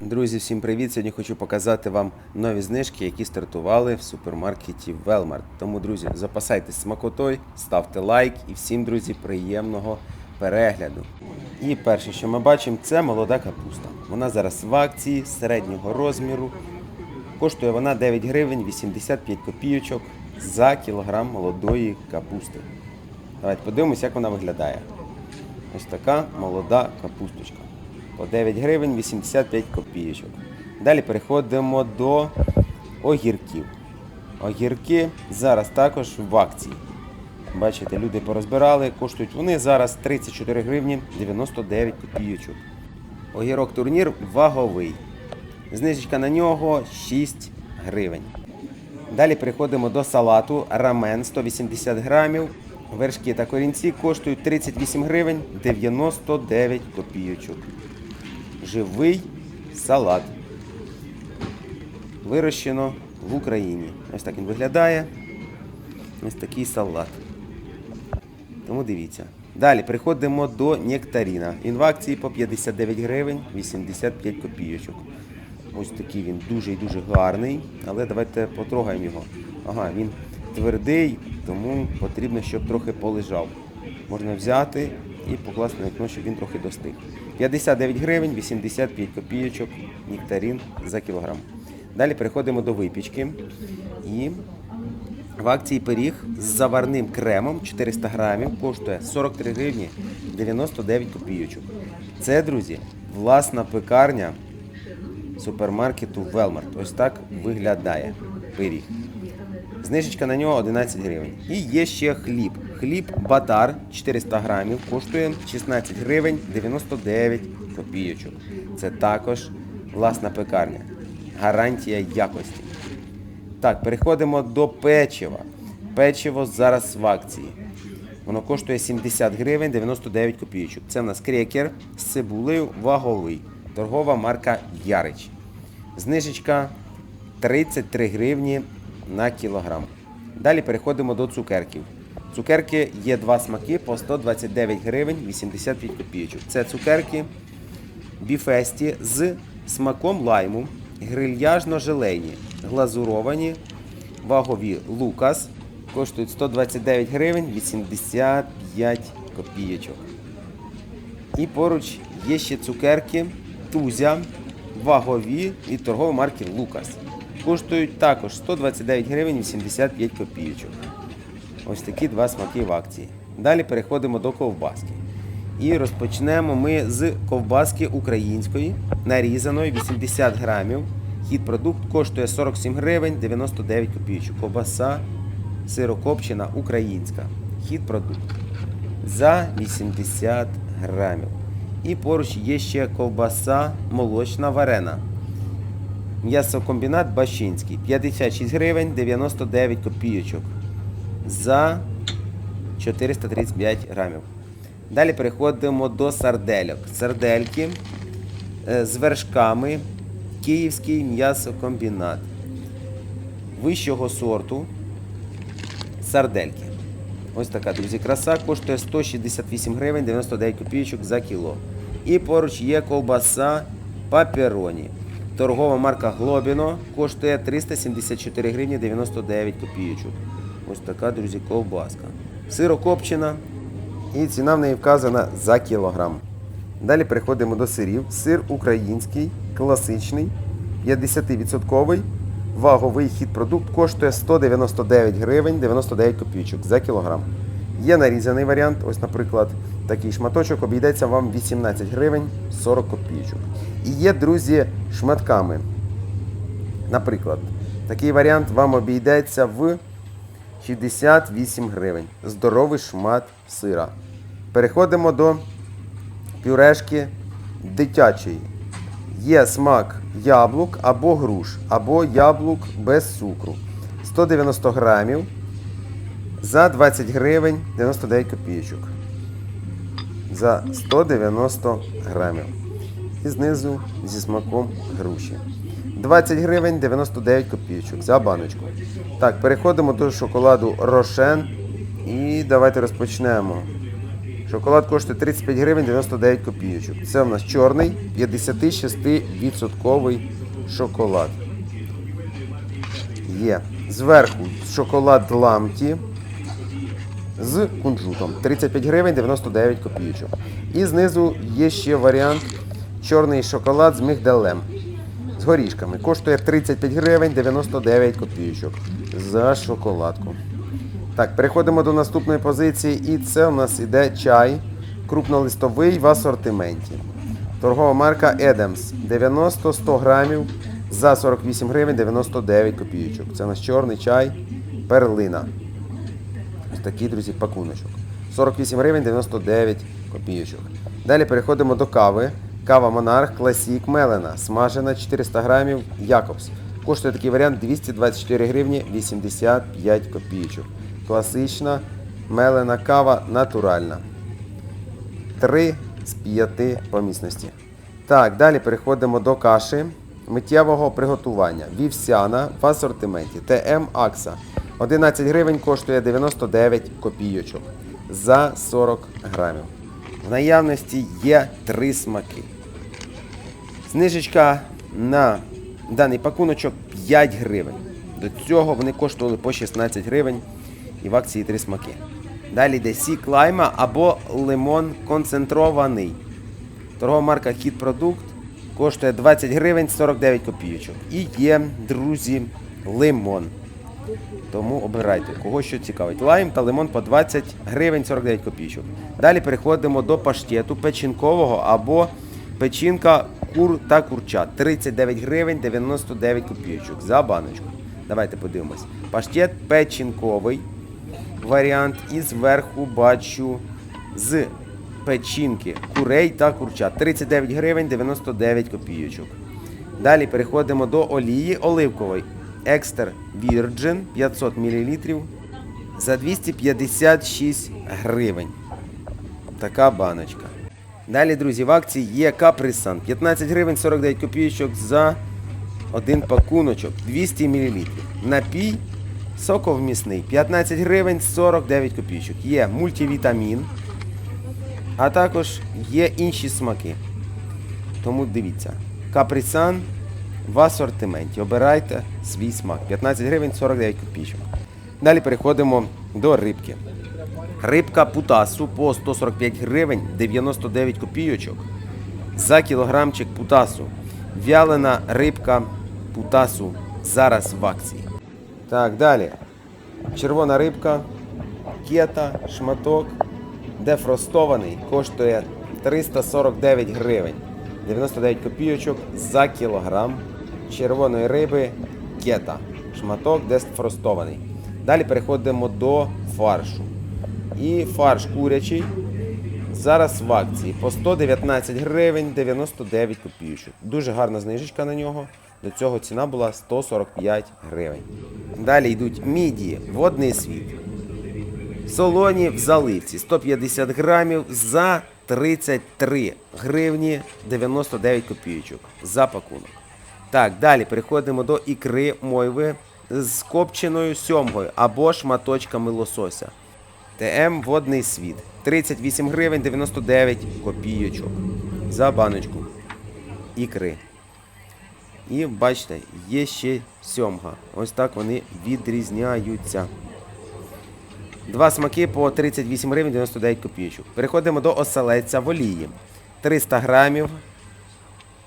Друзі, всім привіт! Сьогодні хочу показати вам нові знижки, які стартували в супермаркеті Велмарт. Тому, друзі, запасайтесь смакотою, ставте лайк і всім, друзі, приємного перегляду. І перше, що ми бачимо, це молода капуста. Вона зараз в акції середнього розміру. Коштує вона 9 гривень 85 копійочок за кілограм молодої капусти. Давайте подивимось, як вона виглядає. Ось така молода капусточка. По 9 гривень 85 копійочок. Далі переходимо до огірків. Огірки зараз також в акції. Бачите, люди порозбирали, коштують вони зараз 34 гривні 99 копійочок. Огірок турнір ваговий. Знижечка на нього 6 гривень. Далі переходимо до салату рамен 180 грамів. Вершки та корінці коштують 38 гривень 99 копійочок. Живий салат. Вирощено в Україні. Ось так він виглядає. Ось такий салат. Тому дивіться. Далі переходимо до нектаріна. Він в акції по 59 гривень 85 копійочок. Ось такий він дуже і дуже гарний. Але давайте потрогаємо його. Ага, він твердий, тому потрібно, щоб трохи полежав. Можна взяти і покласти на вікно, щоб він трохи достиг. 59 гривень 85 копійочок нектарин за кілограм. Далі переходимо до випічки. І в акції пиріг з заварним кремом 400 грамів коштує 43 гривні 99 копійочок. Це, друзі, власна пекарня супермаркету Велмарт. Ось так виглядає пиріг. Знижечка на нього 11 гривень. І є ще хліб. Хліб Батар 400 грамів коштує 16 гривень 99 копійочок. Це також власна пекарня. Гарантія якості. Так, переходимо до печива. Печиво зараз в акції. Воно коштує 70 гривень 99 копійочок. Це в нас крекер з цибулею ваговий. Торгова марка Ярич. Знижечка 33 гривні на кілограм. Далі переходимо до цукерків. Цукерки є два смаки по 129 гривень 85 копійочок. Це цукерки біфесті з смаком лайму, грильяжно-желейні, глазуровані, вагові лукас. Коштують 129 гривень 85 копійочок. І поруч є ще цукерки Тузя, вагові від торгової марки Лукас. Коштують також 129 гривень 85 копійочок. Ось такі два смаки в акції. Далі переходимо до ковбаски. І розпочнемо ми з ковбаски української, нарізаної 80 грамів. Хід продукт коштує 47 гривень 99 копійочок. Ковбаса сирокопчена українська. Хід продукт за 80 грамів. І поруч є ще ковбаса молочна варена. М'ясокомбінат Бащинський. 56 гривень 99 копійочок. За 435 грамів. Далі переходимо до сардельок. Сардельки е, з вершками. Київський м'ясокомбінат. Вищого сорту. Сардельки. Ось така, друзі, краса коштує 168 гривень 99 копійочок за кіло. І поруч є ковбаса папероні. Торгова марка Глобіно коштує 374 гривні 99 копійочок. Ось така, друзі, ковбаска. Сирокопчена. І ціна в неї вказана за кілограм. Далі переходимо до сирів. Сир український, класичний, 50%. Ваговий хід продукт коштує 199 гривень 99 копійочок за кілограм. Є нарізаний варіант, ось, наприклад, такий шматочок обійдеться вам 18 гривень 40 копійочок. І є, друзі, шматками. Наприклад, такий варіант вам обійдеться в 68 гривень. Здоровий шмат сира. Переходимо до пюрешки дитячої. Є смак яблук або груш, або яблук без цукру. 190 грамів за 20 гривень 99 копійочок. За 190 грамів. І знизу зі смаком груші. 20 гривень 99 копійочок за баночку. Так, переходимо до шоколаду Рошен. І давайте розпочнемо. Шоколад коштує 35 гривень 99 копійочок. Це в нас чорний 56% шоколад. Є. Зверху шоколад ламті з кунжутом. 35 гривень 99 копійочок. І знизу є ще варіант чорний шоколад з мигдалем. Горішками. Коштує 35 гривень 99 копійочок за шоколадку. Так, переходимо до наступної позиції. І це у нас іде чай крупнолистовий в асортименті. Торгова марка Едемс 90-100 грамів за 48 гривень 99 копійочок. Це у нас чорний чай перлина. Ось такий, друзі, пакуночок. 48 гривень 99 копійочок. Далі переходимо до кави. Кава Монарх Класік Мелена. Смажена 400 грамів Якобс. Коштує такий варіант 224 гривні 85 копійочок. Класична мелена кава натуральна. 3 з 5 по міцності. Так, далі переходимо до каші миттєвого приготування. Вівсяна в асортименті. ТМ Акса. 11 гривень коштує 99 копійочок за 40 грамів. В наявності є три смаки. Знижечка на даний пакуночок 5 гривень. До цього вони коштували по 16 гривень і в акції три смаки. Далі йде сік лайма або лимон концентрований. Торгова марка Хіт Продукт коштує 20 гривень 49 копійочок. І є, друзі, лимон. Тому обирайте, кого що цікавить. Лайм та лимон по 20 гривень 49 копійочок. Далі переходимо до паштету печінкового або печінка кур та курчат. 39 гривень 99 копійочок за баночку. Давайте подивимось. Паштет печінковий варіант. І зверху бачу з печінки курей та курчат. 39 гривень 99 копійочок. Далі переходимо до олії оливкової. Екстер Virgin 500 мл за 256 гривень. Така баночка. Далі, друзі, в акції є каприсан. 15 гривень 49 копійочок за один пакуночок 200 мл. Напій соковмісний 15 гривень 49 копійочок. Є мультивітамін, а також є інші смаки. Тому дивіться. Каприсан в асортименті. Обирайте свій смак. 15 гривень 49 копійочок. Далі переходимо до рибки. Рибка путасу по 145 гривень 99 копійочок. За кілограмчик путасу. Вялена рибка путасу зараз в акції. Так, далі. Червона рибка, кета, шматок, дефростований, коштує 349 гривень. 99 копійочок за кілограм червоної риби кета. Шматок дефростований. Далі переходимо до фаршу. І фарш курячий зараз в акції по 119 гривень 99 копійочок. Дуже гарна знижечка на нього. До цього ціна була 145 гривень. Далі йдуть мідії, водний світ. Солоні в заливці 150 грамів за 33 гривні 99 копійочок за пакунок. Так, далі переходимо до ікри мойви з копченою сьомгою або шматочками лосося. ТМ Водний світ. 38 гривень 99 копійочок за баночку ікри. І бачите, є ще сьомга. Ось так вони відрізняються. Два смаки по 38 гривень 99 копійочок. Переходимо до оселедця в олії. 300 грамів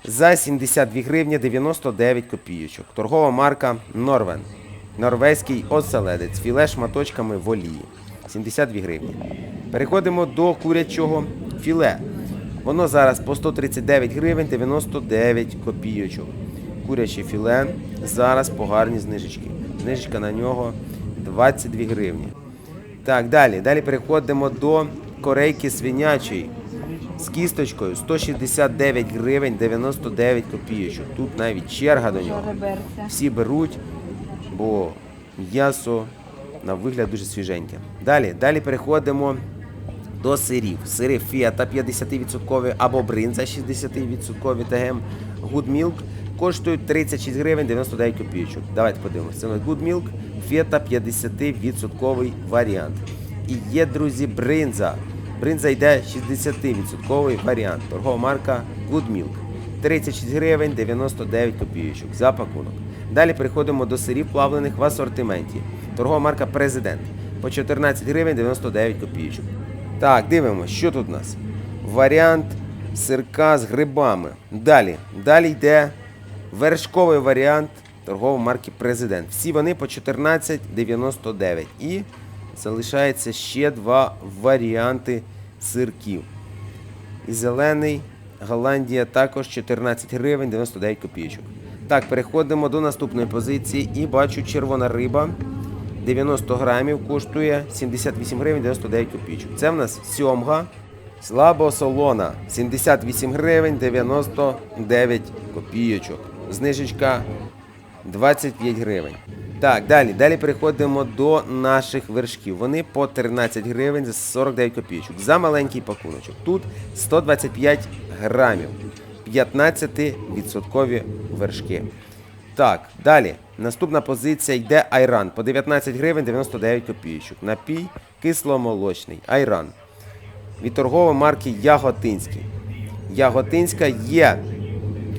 за 72 гривні 99 копійочок. Торгова марка Норвен. Норвезький оселедець. Філе шматочками в олії. 72 гривні. Переходимо до курячого філе. Воно зараз по 139 гривень 99 копійочок. Куряче філе зараз по гарній знижечці. Знижечка на нього 22 гривні. Так, далі. Далі переходимо до корейки свинячої з кісточкою 169 гривень 99 копійочок. Тут навіть черга до нього. Всі беруть, бо м'ясо на вигляд дуже свіженьке. Далі, далі переходимо до сирів. Сири фета 50% або бринза 60% ТГМ Good Milk коштують 36 гривень 99 копійочок. Давайте подивимося. Це Good Milk, фета 50% варіант. І є, друзі, бринза Бринза йде 60% варіант. Торгова марка Good Milk. 36 гривень 99 копійочок за пакунок. Далі переходимо до сирів плавлених в асортименті. Торгова марка Президент по 14 гривень 99 копійочок. Так, дивимося, що тут у нас? Варіант сирка з грибами. Далі. Далі йде вершковий варіант торгової марки Президент. Всі вони по 14,99. І залишається ще два варіанти сирків. І зелений Голландія також 14 гривень 99 копійочок. Так, переходимо до наступної позиції і бачу червона риба. 90 грамів коштує 78 гривень 99 копійочок. Це в нас сьомга слабосолона 78 гривень 99 копійочок. Знижечка 25 гривень. Так, далі. Далі переходимо до наших вершків. Вони по 13 гривень за 49 копійочок. За маленький пакуночок. Тут 125 грамів. 15% вершки. Так, далі. Наступна позиція йде айран по 19 гривень 99 копійочок. Напій кисломолочний. Айран. Від торгової марки Яготинський. Яготинська є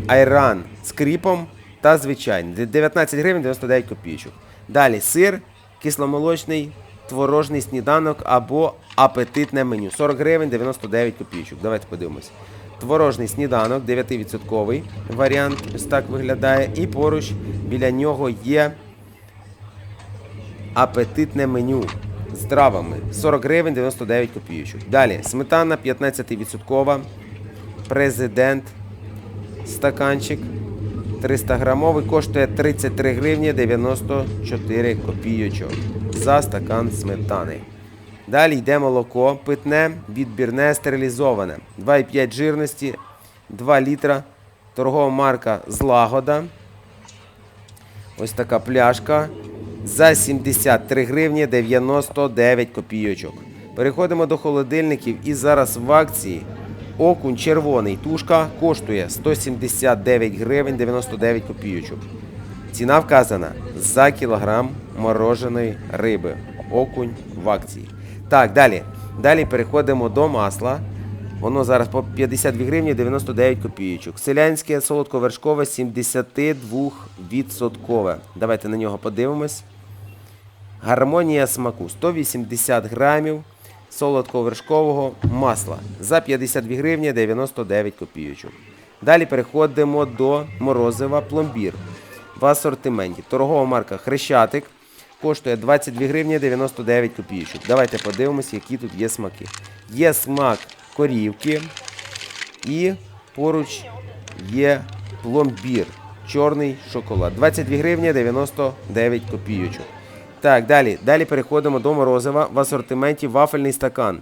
айран з кріпом та звичайний. 19 гривень 99 копійочок. Далі сир, кисломолочний, творожний сніданок або апетитне меню. 40 гривень 99 копійочок. Давайте подивимось. Творожний сніданок, 9% варіант, ось так виглядає. І поруч біля нього є апетитне меню з травами. 40 гривень 99 копійочок. Далі сметана 15%. Президент. Стаканчик 300 грамовий коштує 33 гривні 94 копійочок за стакан сметани. Далі йде молоко питне, відбірне, стерилізоване. 2,5 жирності, 2 літра. Торгова марка Злагода. Ось така пляшка. За 73 гривні 99 копійочок. Переходимо до холодильників і зараз в акції окунь червоний тушка коштує 179 гривень 99 копійочок. Ціна вказана за кілограм мороженої риби. Окунь в акції. Так, далі. Далі переходимо до масла. Воно зараз по 52 гривні 99 копійочок. Селянське солодковершкове 72%. Давайте на нього подивимось. Гармонія смаку 180 грамів солодковершкового масла за 52 гривні 99 копійочок. Далі переходимо до морозива пломбір в асортименті. Торгова марка Хрещатик коштує 22 гривні 99 копійочок. Давайте подивимось, які тут є смаки. Є смак корівки і поруч є пломбір. Чорний шоколад. 22 гривні 99 копійочок. Так, далі. Далі переходимо до морозива в асортименті вафельний стакан.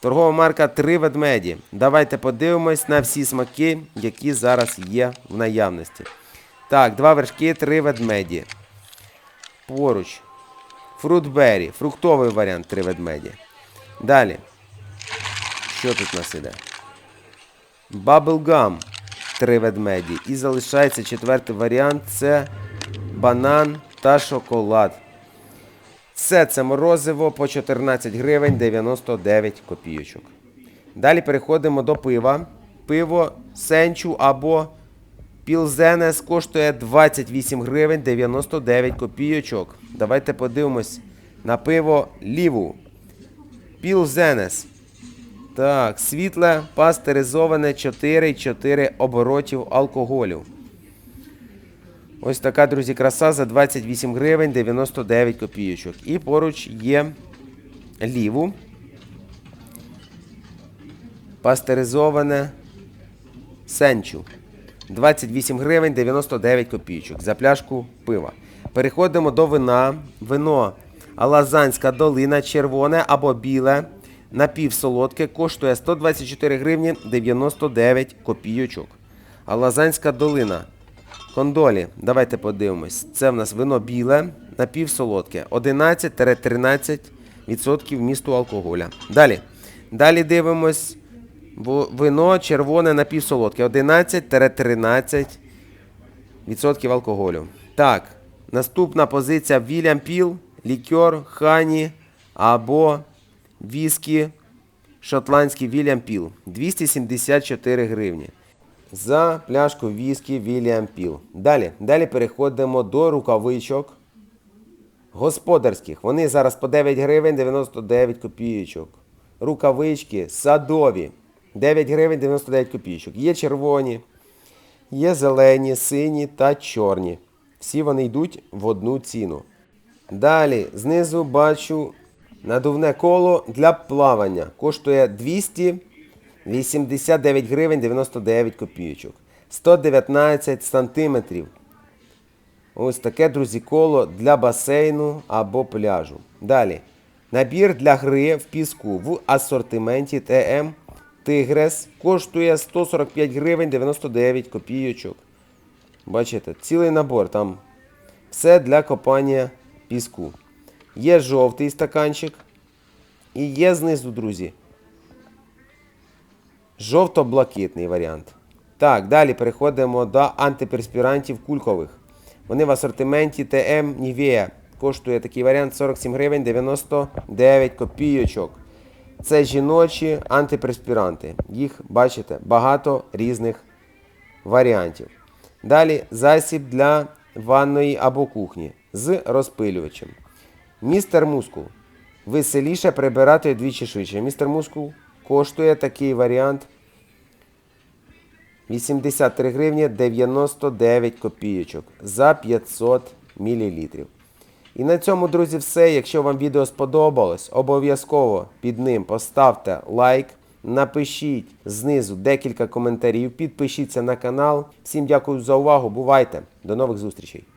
Торгова марка Три ведмеді. Давайте подивимось на всі смаки, які зараз є в наявності. Так, два вершки, три ведмеді. Поруч. Фрутбері. Фруктовий варіант три ведмеді. Далі. Що тут у нас іде? Bubblegum. Три ведмеді. І залишається четвертий варіант це банан та шоколад. Все це морозиво по 14 гривень 99 копійочок. Далі переходимо до пива. Пиво Сенчу або Пілзенес коштує 28 гривень 99 копійочок. Давайте подивимось на пиво Ліву. Пілзенес. Так, світле, пастеризоване 4,4 оборотів алкоголю. Ось така, друзі, краса за 28 гривень 99 копійочок. І поруч є ліву. Пастеризоване сенчу. 28 гривень 99 копійочок за пляшку пива. Переходимо до вина. Вино Алазанська долина червоне або біле. Напівсолодке коштує 124 гривні 99 копійочок. Алазанська долина. Кондолі, давайте подивимось. Це в нас вино біле, напівсолодке. 11-13% вмісту алкоголя. Далі. Далі дивимось. Вино червоне напівсолодке. 11-13% алкоголю. Так. Наступна позиція Вільям Піл, лікер, хані або віскі шотландський Вільям Піл 274 гривні. За пляшку віскі Вільям Піл. Далі, далі переходимо до рукавичок господарських. Вони зараз по 9 гривень 99 копійочок. Рукавички садові 9 гривень 99 копійочок. Є червоні, є зелені, сині та чорні. Всі вони йдуть в одну ціну. Далі знизу бачу надувне коло для плавання. Коштує 289 гривень 99 копійочок. 119 сантиметрів. Ось таке, друзі, коло для басейну або пляжу. Далі. Набір для гри в піску в асортименті ТМ Тигрес коштує 145 гривень 99 копійочок. Бачите, цілий набор там. Все для копання піску. Є жовтий стаканчик. І є знизу, друзі. Жовто-блакитний варіант. Так, далі переходимо до антиперспірантів кулькових. Вони в асортименті ТМ Нівея. Коштує такий варіант 47 гривень 99 копійочок. Це жіночі антиперспіранти. Їх, бачите, багато різних варіантів. Далі засіб для ванної або кухні з розпилювачем. Містер Мускул. Веселіше прибирати двічі швидше. Містер Мускул коштує такий варіант 83 гривні 99 копійочок за 500 мл. І на цьому, друзі, все. Якщо вам відео сподобалось, обов'язково під ним поставте лайк, напишіть знизу декілька коментарів, підпишіться на канал. Всім дякую за увагу. Бувайте! До нових зустрічей!